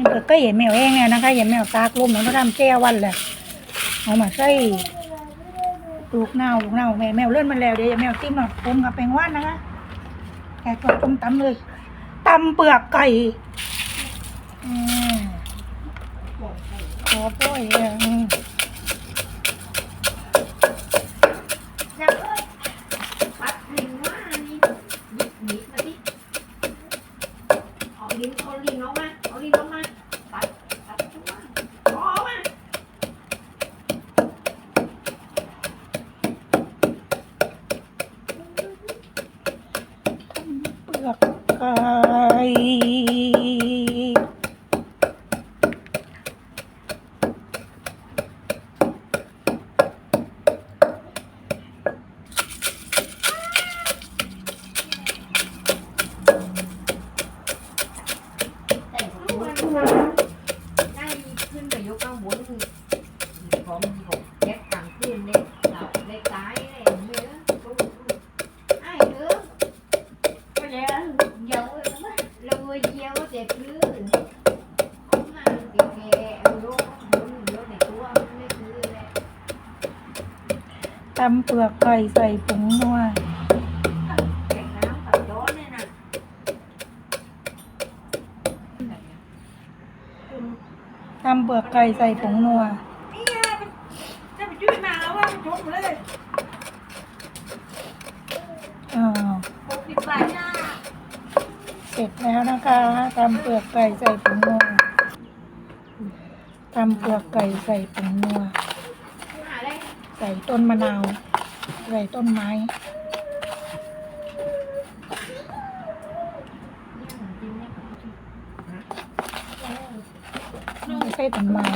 นี่เปิดก็เห็นแมวเองไงนะคะเห็นแมวตากลมแล้วก็ทำแจ้วันเลยเอามาใส่ลูกเน่าลูกเน่าแม่แมวเลื่อนมันแล้วเดี๋ยวแมวติ้มหน่อยปรุงกับแปงว่านนะคะแกะตัวต้มตำเลยตำเปลือกไก่อืมขอป่วยเลยอืม ปัดลิงว่านี่หยิบหนีบมาดิเอา ลิ้นเอาลิงออกมาเอาลิงออกมาตัดตัดตัวเอาออกมาเปลือกไก่แต่ลูกมันได้ขึ้นไปยกข้างบนของของแก๊สกลางคืนเลยเราได้ตายเลยเนื้อตู้ไอ้เนื้อก็เลย dầu เที่ยวก็เจ็บคือเอามาแก่ๆเอาลูกเอาลูกในตัวไม่คือและตำเปลือกไก่ใส่ผงนัวแข่งน้ำกับโดนเยนะตำเปลือกไก่ใส่ผงนัวนี่ไงจะไปช่วยมาแล้วว่ามันชกเลยอ้าวหกสิบบาทนะ ร็จแล้วนะคะตำเปลือกไก่ใส่ผงนัวตำเปลือกไก่ใส่ผงนัวหาใส่ต้นมะนาวใส่ต้นไม้ไม่ใช่ต้นไม้